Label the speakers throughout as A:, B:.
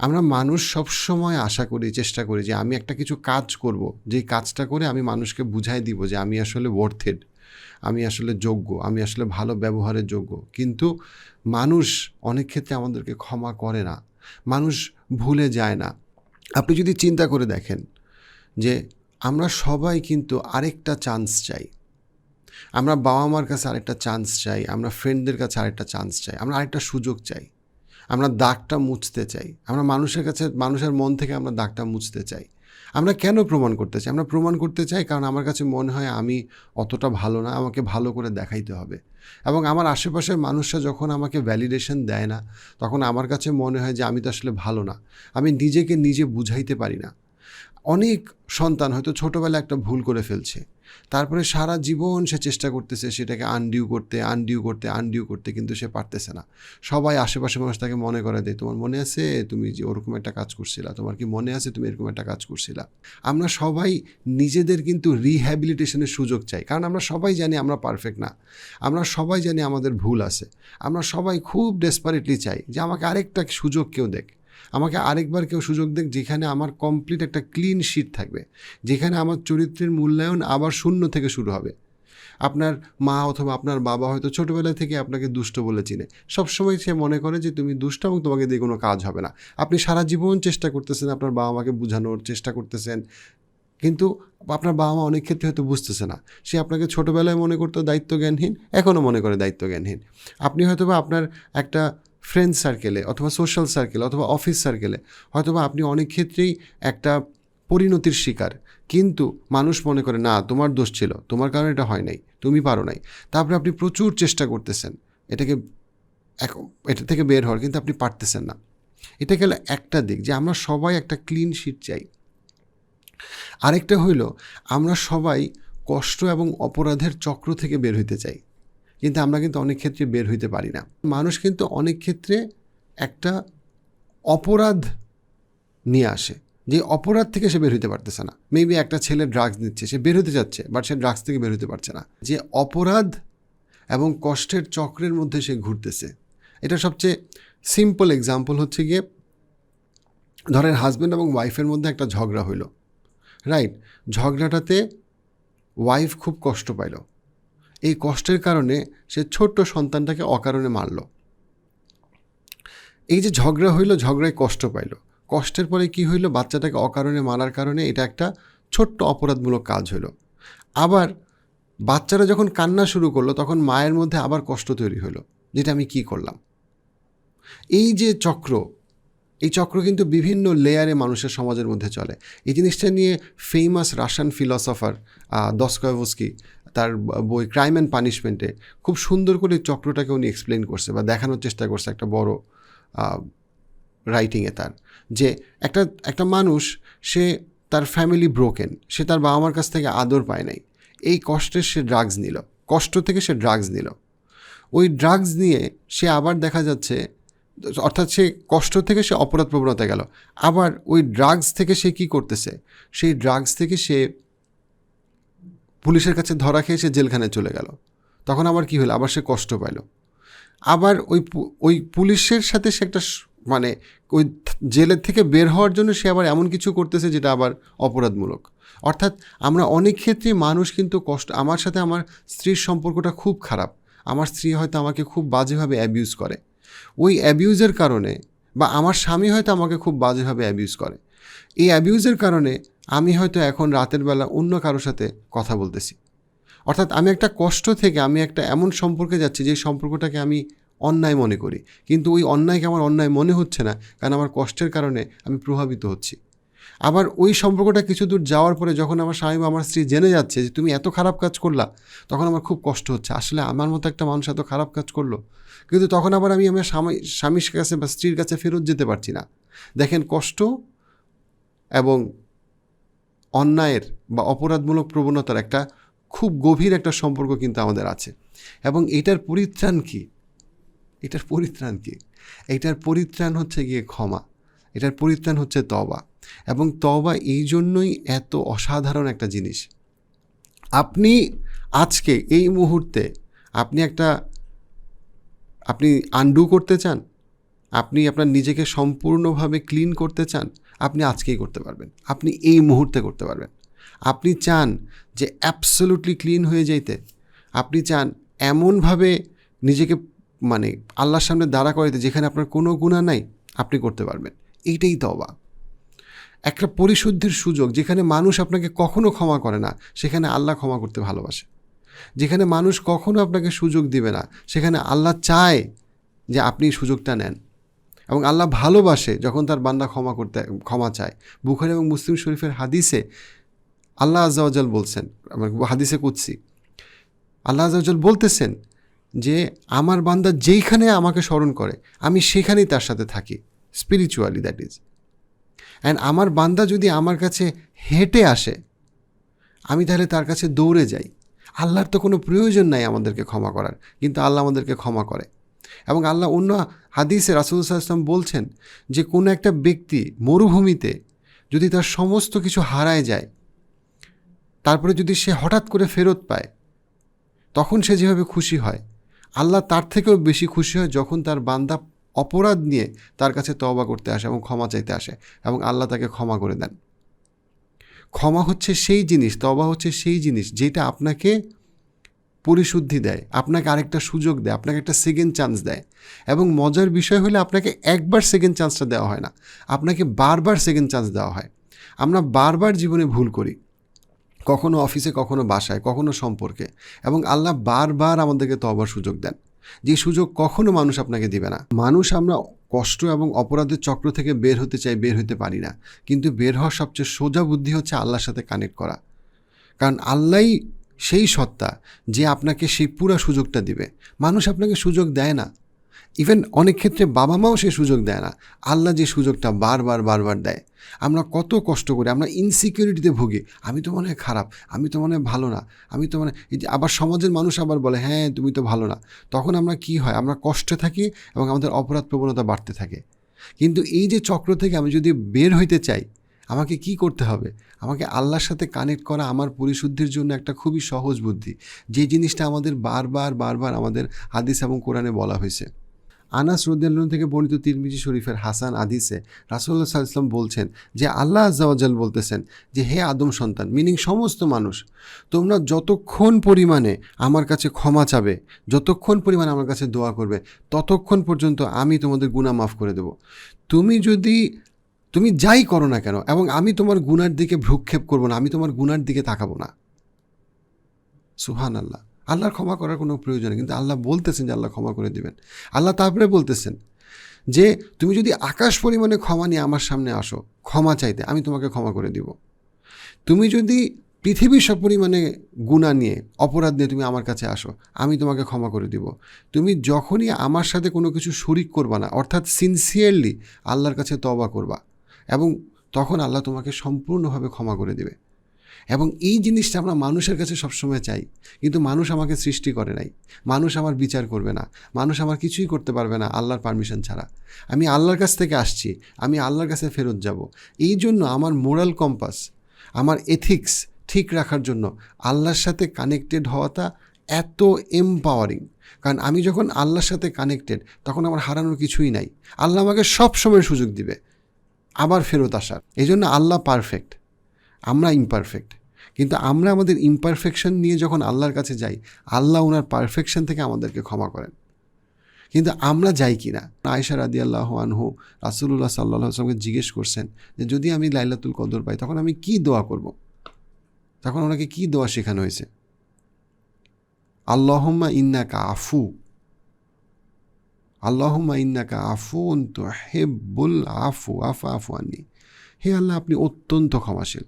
A: আমরা মানুষ সবসময় আশা করি, চেষ্টা করি যে আমি একটা কিছু কাজ করব। যেই কাজটা করে আমি মানুষকে বুঝাই দিব যে আমি আসলে ওয়ার্থেড আমি আসলে যোগ্য, আমি আসলে ভালো ব্যবহারের যোগ্য। কিন্তু মানুষ অনেক ক্ষেত্রে আমাদেরকে ক্ষমা করে না। মানুষ ভুলে যায় না। আপনি যদি চিন্তা করে দেখেন যে আমরা সবাই কিন্তু আরেকটা চান্স চাই। আমরা বাবা মার কাছে আরেকটা চান্স চাই, আমরা ফ্রেন্ডদের কাছে আরেকটা চান্স চাই, আমরা আরেকটা সুযোগ চাই। আমরা দাগটা মুছতে চাই। আমরা মানুষের কাছে, মানুষের মন থেকে আমরা দাগটা মুছতে চাই। আমরা কেন প্রমাণ করতে চাই? আমরা প্রমাণ করতে চাই কারণ আমার কাছে মনে হয় আমি অতটা ভালো না, আমাকে ভালো করে দেখাইতে হবে। এবং আমার আশেপাশের মানুষরা যখন আমাকে ভ্যালিডেশন দেয় না, তখন আমার কাছে মনে হয় যে আমি তো আসলে ভালো না। আমি নিজেকে নিজে বুঝাইতে পারি না। অনেক সন্তান হয়তো ছোটোবেলায় একটা ভুল করে ফেলছে। তারপরে সারা জীবন সে চেষ্টা করতেছে সেটাকে আনডিউ করতে আনডিউ করতে আনডিউ করতে কিন্তু সে পারতেছে না। সবাই আশেপাশে মানুষ তাকে মনে করে দেয় তোমার মনে আছে? তুমি যে ওরকম একটা কাজ করছিলা। তোমার কি মনে আছে তুমি এরকম একটা কাজ করছিলা? আমরা সবাই নিজেদের কিন্তু রিহ্যাবিলিটেশনের সুযোগ চাই। কারণ আমরা সবাই জানি আমরা পারফেক্ট না। আমরা সবাই জানি আমাদের ভুল আছে। আমরা সবাই খুব ডেসপারেটলি চাই যে আমাকে আরেকটা সুযোগ কেউ দেখ। আমাকে আরেকবার কেউ সুযোগ দেখ যেখানে আমার কমপ্লিট একটা ক্লিন শিট থাকবে, যেখানে আমার চরিত্রের মূল্যায়ন আবার শূন্য থেকে শুরু হবে। আপনার মা অথবা আপনার বাবা হয়তো ছোটোবেলা থেকে আপনাকে দুষ্ট বলে চিনে। সবসময় সে মনে করে যে, তুমি দুষ্ট এবং তোমাকে দিয়ে কোনো কাজ হবে না। আপনি সারা জীবন চেষ্টা করতেছেন, আপনার বাবা মাকে বোঝানোর চেষ্টা করতেছেন। কিন্তু আপনার বাবা মা অনেক ক্ষেত্রে হয়তো বুঝতেছে না। সে আপনাকে ছোটোবেলায় মনে করতো দায়িত্ব জ্ঞানহীন এখনও মনে করে দায়িত্ব জ্ঞানহীন আপনি হয়তো বা আপনার একটা ফ্রেন্ড সার্কেলে অথবা সোশ্যাল সার্কেলে অথবা অফিস সার্কেলে হয়তোবা আপনি অনেক ক্ষেত্রেই একটা পরিণতির শিকার। কিন্তু মানুষ মনে করে, না, তোমার দোষ ছিল, তোমার কারণে এটা হয় নাই, তুমি পারো নাই। তারপরে আপনি প্রচুর চেষ্টা করতেছেন, এটাকে এটা থেকে বের হওয়ার, কিন্তু আপনি পারতেছেন না। এটা গেল একটা দিক, যে আমরা সবাই একটা ক্লিন শিট চাই। আরেকটা হইল, আমরা সবাই কষ্ট এবং অপরাধের চক্র থেকে বের হইতে চাই। কিন্তু আমরা কিন্তু অনেক ক্ষেত্রে বের হইতে পারি না। মানুষ কিন্তু অনেক ক্ষেত্রে একটা অপরাধ নিয়ে আসে, যে অপরাধ থেকে সে বের হইতে পারতেছে না। মেবি একটা ছেলে ড্রাগস নিচ্ছে, সে বের হতে যাচ্ছে বাট সে ড্রাগস থেকে বের হতে পারছে না। যে অপরাধ এবং কষ্টের চক্রের মধ্যে সে ঘুরতেছে। এটা সবচেয়ে সিম্পল এক্সাম্পল হচ্ছে গিয়ে, ধরেন হাজব্যান্ড এবং ওয়াইফের মধ্যে একটা ঝগড়া হইল রাইট ঝগড়াটাতে ওয়াইফ খুব কষ্ট পাইল। এই কষ্টের কারণে সে ছোট্ট সন্তানটাকে অকারণে মারল। এই যে ঝগড়া হইল, ঝগড়ায় কষ্ট পাইল। কষ্টের পরে কি হইল? বাচ্চাটাকে অকারণে মারার কারণে এটা একটা ছোট্ট অপরাধমূলক কাজ হলো আবার বাচ্চারা যখন কান্না শুরু করল, তখন মায়ের মধ্যে আবার কষ্ট তৈরি হলো যেটা আমি কি করলাম? এই যে চক্র, এই চক্র কিন্তু বিভিন্ন লেয়ারে মানুষের সমাজের মধ্যে চলে। এই জিনিসটা নিয়ে ফেমাস রাশিয়ান ফিলসফার দস্কয়ভস্কি তার বই ক্রাইম অ্যান্ড পানিশমেন্টে খুব সুন্দর করে চক্রটাকে উনি এক্সপ্লেন করছে বা দেখানোর চেষ্টা করছে একটা বড় রাইটিংয়ে তার। যে একটা একটা মানুষ, সে তার ফ্যামিলি ব্রোকেন সে তার বাবা মার কাছ থেকে আদর পায় নাই। এই কষ্টের সে ড্রাগস নিল, কষ্ট থেকে সে ড্রাগস নিল। ওই ড্রাগস নিয়ে সে আবার দেখা যাচ্ছে, অর্থাৎ সে কষ্ট থেকে সে অপরাধ প্রবণতা গেল। আবার ওই ড্রাগস থেকে সে কি করতেছে? সেই ড্রাগস থেকে সে পুলিশের কাছে ধরা খেয়ে সে জেলখানায় চলে গেল। তখন আবার কি হলো? আবার সে কষ্ট পাইল। আবার ওই ওই পুলিশের সাথে সে একটা মানে ওই জেলের থেকে বের হওয়ার জন্য সে আবার এমন কিছু করতেছে যেটা আবার অপরাধমূলক। অর্থাৎ আমরা অনেক ক্ষেত্রেই মানুষ কিন্তু কষ্ট, আমার সাথে আমার স্ত্রীর সম্পর্কটা খুব খারাপ। আমার স্ত্রী হয়তো আমাকে খুব বাজেভাবে অ্যাবিউজ করে। ওই অ্যাবিউজের কারণে বা আমার স্বামী হয়তো আমাকে খুব বাজেভাবে অ্যাবিউজ করে। এই অ্যাবিউজের কারণে আমি হয়তো এখন রাতের বেলা অন্য কারোর সাথে কথা বলতেছি। অর্থাৎ আমি একটা কষ্ট থেকে আমি একটা এমন সম্পর্কে যাচ্ছি যে সম্পর্কটাকে আমি অন্যায় মনে করি। কিন্তু ওই অন্যায়কে আমার অন্যায় মনে হচ্ছে না, কারণ আমার কষ্টের কারণে আমি প্রভাবিত হচ্ছি। আবার ওই সম্পর্কটা কিছু দূর যাওয়ার পরে যখন আমার স্বামী আমার স্ত্রী জেনে যাচ্ছে যে তুমি এত খারাপ কাজ করলা, তখন আমার খুব কষ্ট হচ্ছে। আসলে আমার মতো একটা মানুষ এত খারাপ কাজ করল, কিন্তু তখন আবার আমি আমার স্বামী, স্বামীর কাছে বা স্ত্রীর কাছে ফেরত যেতে পারছি না। দেখেন কষ্ট এবং অন্যায়ের বা অপরাধমূলক প্রবণতার একটা খুব গভীর একটা সম্পর্ক কিন্তু আমাদের আছে। এবং এটার পরিত্রাণ কী? এটার পরিত্রাণ কী? এটার পরিত্রাণ হচ্ছে গিয়ে ক্ষমা। এটার পরিত্রাণ হচ্ছে তবা এবং তবা এই জন্যই এত অসাধারণ একটা জিনিস। আপনি আজকে এই মুহূর্তে আপনি একটা, আপনি আন্ডু করতে চান? আপনি আপনার নিজেকে সম্পূর্ণভাবে ক্লিন করতে চান? আপনি আজকেই করতে পারবেন। আপনি এই মুহূর্তে করতে পারবেন। আপনি চান যে অ্যাবসলুটলি ক্লিন হয়ে যাইতে। আপনি চান এমনভাবে নিজেকে মানে আল্লাহর সামনে দাঁড়া করাইতে যেখানে আপনার কোনো গুণা নাই, আপনি করতে পারবেন। এইটাই তবা একটা পরিশুদ্ধির সুযোগ যেখানে মানুষ আপনাকে কখনো ক্ষমা করে না, সেখানে আল্লাহ ক্ষমা করতে ভালোবাসে। যেখানে মানুষ কখনো আপনাকে সুযোগ দিবে না, সেখানে আল্লাহ চায় যে আপনি সুযোগটা নেন। এবং আল্লাহ ভালোবাসে যখন তার বান্দা ক্ষমা করতে, ক্ষমা চায়। বুখারি এবং মুসলিম শরীফের হাদিসে আল্লাহ আজাওয়াজাল বলছেন হাদিসে কুৎসি আল্লাহ আজাওয়াজাল বলতেছেন যে, আমার বান্দা যেইখানে আমাকে স্মরণ করে, আমি সেখানেই তার সাথে থাকি। স্পিরিচুয়ালি দ্যাট ইজ অ্যান্ড আমার বান্দা যদি আমার কাছে হেঁটে আসে, আমি তাহলে তার কাছে দৌড়ে যাই। আল্লাহর তো কোনো প্রয়োজন নাই আমাদেরকে ক্ষমা করার, কিন্তু আল্লাহ আমাদেরকে ক্ষমা করে। এবং আল্লাহ অন্য হাদিসে রাসুল ইসলাম বলছেন যে কোনো একটা ব্যক্তি মরুভূমিতে যদি তার সমস্ত কিছু হারায় যায়, তারপরে যদি সে হঠাৎ করে ফেরত পায়, তখন সে যেভাবে খুশি হয়, আল্লাহ তার থেকেও বেশি খুশি হয় যখন তার বান্দা অপরাধ নিয়ে তার কাছে তবা করতে আসে এবং ক্ষমা চাইতে আসে এবং আল্লাহ তাকে ক্ষমা করে দেন। ক্ষমা হচ্ছে সেই জিনিস তবা হচ্ছে সেই জিনিস যেটা আপনাকে পরিশুদ্ধি দেয়, আপনাকে আরেকটা সুযোগ দেয়, আপনাকে একটা সেকেন্ড চান্স দেয়। এবং মজার বিষয় হলে আপনাকে একবার সেকেন্ড চান্সটা দেওয়া হয় না, আপনাকে বারবার সেকেন্ড চান্স দেওয়া হয়। আমরা বারবার জীবনে ভুল করি, কখনো অফিসে কখনো বাসায়, কখনো সম্পর্কে। এবং আল্লাহ বারবার আমাদেরকে তবার সুযোগ দেন, যে সুযোগ কখনো মানুষ আপনাকে দিবে না। মানুষ আমরা কষ্ট এবং অপরাধের চক্র থেকে বের হতে চাই, বের হতে পারি না। কিন্তু বের হওয়ার সবচেয়ে সোজা বুদ্ধি হচ্ছে আল্লাহর সাথে কানেক্ট করা। কারণ আল্লাহই সেই সত্তা যে আপনাকে সেই পুরো সুযোগটা দিবে। মানুষ আপনাকে সুযোগ দেয় না। ইভেন অনেক ক্ষেত্রে বাবা মাও সে সুযোগ দেয় না। আল্লাহ যে সুযোগটা বারবার বারবার দেয়। আমরা কত কষ্ট করি, আমরা ইনসিকিউরিটিতে ভুগি। আমি তো মনে হয় খারাপ, আমি তো মনে হয় ভালো না, আমি তো মানে এই যে আবার সমাজের মানুষ আবার বলে হ্যাঁ তুমি তো ভালো না। তখন আমরা কি হয়, আমরা কষ্টে থাকি এবং আমাদের অপরাধ প্রবণতা বাড়তে থাকে। কিন্তু এই যে চক্র থেকে আমি যদি বের হইতে চাই আমাকে কি করতে হবে? আমাকে আল্লাহর সাথে কানেক্ট করা আমার পরিশুদ্ধির জন্য একটা খুবই সহজ বুদ্ধি। যে জিনিসটা আমাদের বারবার বারবার আমাদের হাদিস এবং কোরআনে বলা হয়েছে। আনাস রুদ্দাল্লন থেকে বর্ণিত তিরমিজি শরীফের হাসান আদিসে রাসুল্লাহ সাল্লাম বলছেন যে, আল্লাহ আজাওয়াজাল বলতেছেন যে, হে আদম সন্তান মিনিং সমস্ত মানুষ, তোমরা যতক্ষণ পরিমাণে আমার কাছে ক্ষমা চাবে, যতক্ষণ পরিমাণে আমার কাছে দোয়া করবে, ততক্ষণ পর্যন্ত আমি তোমাদের গুণা মাফ করে দেব। তুমি যদি তুমি যাই করো না কেন, এবং আমি তোমার গুনার দিকে ভ্রুক্ষেপ করব না, আমি তোমার গুনার দিকে তাকাবো না। সুহান আল্লাহ আল্লাহর ক্ষমা করার কোনো প্রয়োজন কিন্তু আল্লাহ বলতেছেন যে আল্লাহ ক্ষমা করে দিবেন। আল্লাহ তারপরে বলতেছেন যে, তুমি যদি আকাশ পরিমাণে ক্ষমা নিয়ে আমার সামনে আসো, ক্ষমা চাইতে আমি তোমাকে ক্ষমা করে দিব। তুমি যদি পৃথিবীর পরিমাণে গুণা নিয়ে, অপরাধ নিয়ে তুমি আমার কাছে আসো, আমি তোমাকে ক্ষমা করে দিব। তুমি যখনই আমার সাথে কোনো কিছু শরিক করবা না, অর্থাৎ সিনসিয়ারলি আল্লাহর কাছে তবা করবা এবং তখন আল্লাহ তোমাকে সম্পূর্ণভাবে ক্ষমা করে দেবে। এবং এই জিনিসটা আমরা মানুষের কাছে সবসময় চাই। কিন্তু মানুষ আমাকে সৃষ্টি করে নাই। মানুষ আমার বিচার করবে না। মানুষ আমার কিছুই করতে পারবে না আল্লাহর পারমিশন ছাড়া। আমি আল্লাহর কাছ থেকে আসছি। আমি আল্লাহর কাছে ফেরত যাব। এই জন্য আমার মোরাল কম্পাস, আমার এথিক্স ঠিক রাখার জন্য আল্লাহর সাথে কানেক্টেড হওয়াটা এত এম্পাওয়ারিং কারণ আমি যখন আল্লাহর সাথে কানেক্টেড তখন আমার হারানোর কিছুই নাই। আল্লাহ আমাকে সব সময় সুযোগ দিবে। আবার ফেরত আসার। এই জন্য আল্লাহ পারফেক্ট আমরা ইমপারফেক্ট কিন্তু আমরা আমাদের ইমপারফেকশন নিয়ে যখন আল্লাহর কাছে যাই, আল্লাহ ওনার পারফেকশন থেকে আমাদেরকে ক্ষমা করেন। কিন্তু আমরা যাই কি না আয়সা রাদি আল্লাহ আনহু রাসুল্লাহ সাল্লাহ আসলামকে জিজ্ঞেস করছেন যে, যদি আমি লাইলাতুল কদর পাই, তখন আমি কি দোয়া করব। তখন ওনাকে কি দোয়া শেখানো হয়েছে? আল্লাহম্মা ইন্নাকা আফু। আল্লাহম্মা ইন্নাকা আফু তো হেব্বুল আফু, আফা, আফু আননি। হে আল্লাহ, আপনি অত্যন্ত ক্ষমাশীল।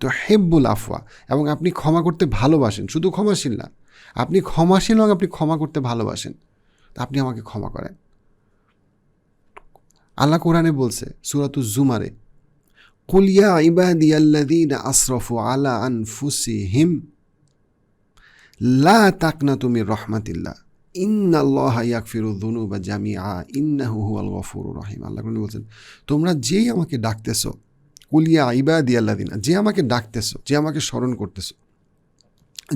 A: তো হেব্বুল আফওয়া, এবং আপনি ক্ষমা করতে ভালোবাসেন। শুধু ক্ষমাশীল না, আপনি ক্ষমাশীল এবং আপনি ক্ষমা করতে ভালোবাসেন। আপনি আমাকে ক্ষমা করেন। আল্লাহ কোরআনে বলছে সুরাতু জুমারে কুলিয়া ইবাদি আল্লাদিন আশরফু আলা আনফুসি হিম লা তাকনা তুমি রহমাতিল্লাহ। হুয়াল গফুরুর রহিম। আল্লাহ বলছেন, তোমরা যেই আমাকে ডাকতেছ কুলিয়া ইবাদি আল্লাদিনা যে আমাকে ডাকতেছো, যে আমাকে স্মরণ করতেছো,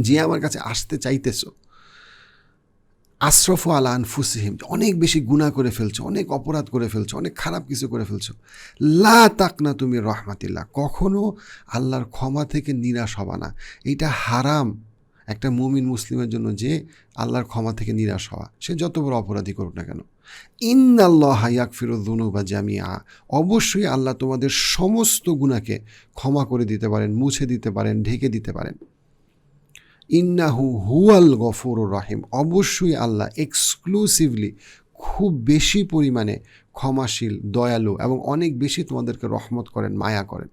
A: যে আমার কাছে আসতে চাইতেছো, আশরফ আল আনফুসিহিম, অনেক বেশি গুণা করে ফেলছো, অনেক অপরাধ করে ফেলছো, অনেক খারাপ কিছু করে ফেলছো, লা তাকনা তুমি রহমাতিল্লাহ, কখনো আল্লাহর ক্ষমা থেকে নিরাশ হবা না। এটা হারাম। একটা মুমিন মুসলিমের জন্য যে আল্লাহর ক্ষমা থেকে নিরাশ হওয়া, সে যত বড় অপরাধী করুক না কেন। ইন্নাল্লাহ হায়াক ফিরুদ্দুনু বা জামিয়া অবশ্যই আল্লাহ তোমাদের সমস্ত গুণাকে ক্ষমা করে দিতে পারেন, মুছে দিতে পারেন, ঢেকে দিতে পারেন। ইন্নাহু হুয়াল গফুর রাহিম। অবশ্যই আল্লাহ এক্সক্লুসিভলি খুব বেশি পরিমাণে ক্ষমাশীল, দয়ালু এবং অনেক বেশি তোমাদেরকে রহমত করেন, মায়া করেন।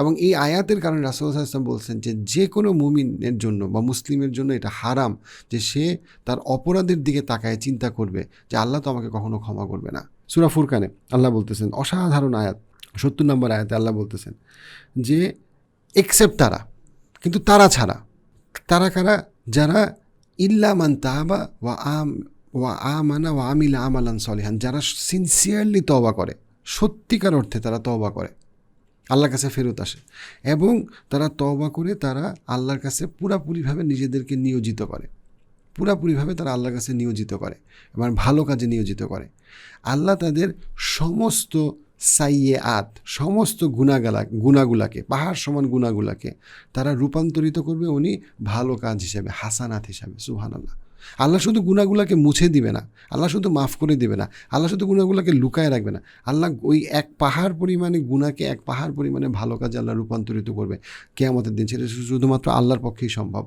A: এবং এই আয়াতের কারণে রাসুল ইসলাম বলছেন যে যে কোনো মুমিনের জন্য বা মুসলিমের জন্য এটা হারাম যে সে তার অপরাধের দিকে তাকায়, চিন্তা করবে যে আল্লাহ তো আমাকে কখনো ক্ষমা করবে না। সুরা ফুরকানে আল্লাহ বলতেছেন, অসাধারণ আয়াত, সত্তর নম্বর আয়াতে আল্লাহ বলতেছেন যে এক্সেপ্ট তারা, কিন্তু তারা ছাড়া, তারা কারা? যারা ইল্লা মান তাবা ওয়া আম, ওয়া আমানা ওয়া আমিলা আমালান সলিহান, যারা সিনসিয়ারলি তওবা করে, সত্যিকার অর্থে তারা তওবা করে। আল্লাহর কাছে ফেরত আসে। এবং তারা তওবা করে তারা আল্লাহর কাছে পুরাপুরিভাবে নিজেদেরকে নিয়োজিত করে। পুরাপুরিভাবে তারা আল্লাহর কাছে নিয়োজিত করে এবং ভালো কাজে নিয়োজিত করে। আল্লাহ তাদের সমস্ত সাইয়ে আত সমস্ত গুণাগালা গুণাগুলাকে পাহাড় সমান গুণাগুলাকে তারা রূপান্তরিত করবে উনি ভালো কাজ হিসাবে, হাসানাত হিসাবে সুহান আল্লাহ আল্লাহ শুধু গুণাগুলাকে মুছে দিবে না, আল্লাহ শুধু মাফ করে দিবে না, আল্লাহ শুধু গুণাগুলাকে লুকায় রাখবে না। আল্লাহ ওই এক পাহাড় পরিমাণে গুণাকে এক পাহাড় পরিমাণে ভালো কাজে আল্লাহ রূপান্তরিত করবে। কে আমাদের দিন সেটা শুধুমাত্র আল্লাহর পক্ষেই সম্ভব।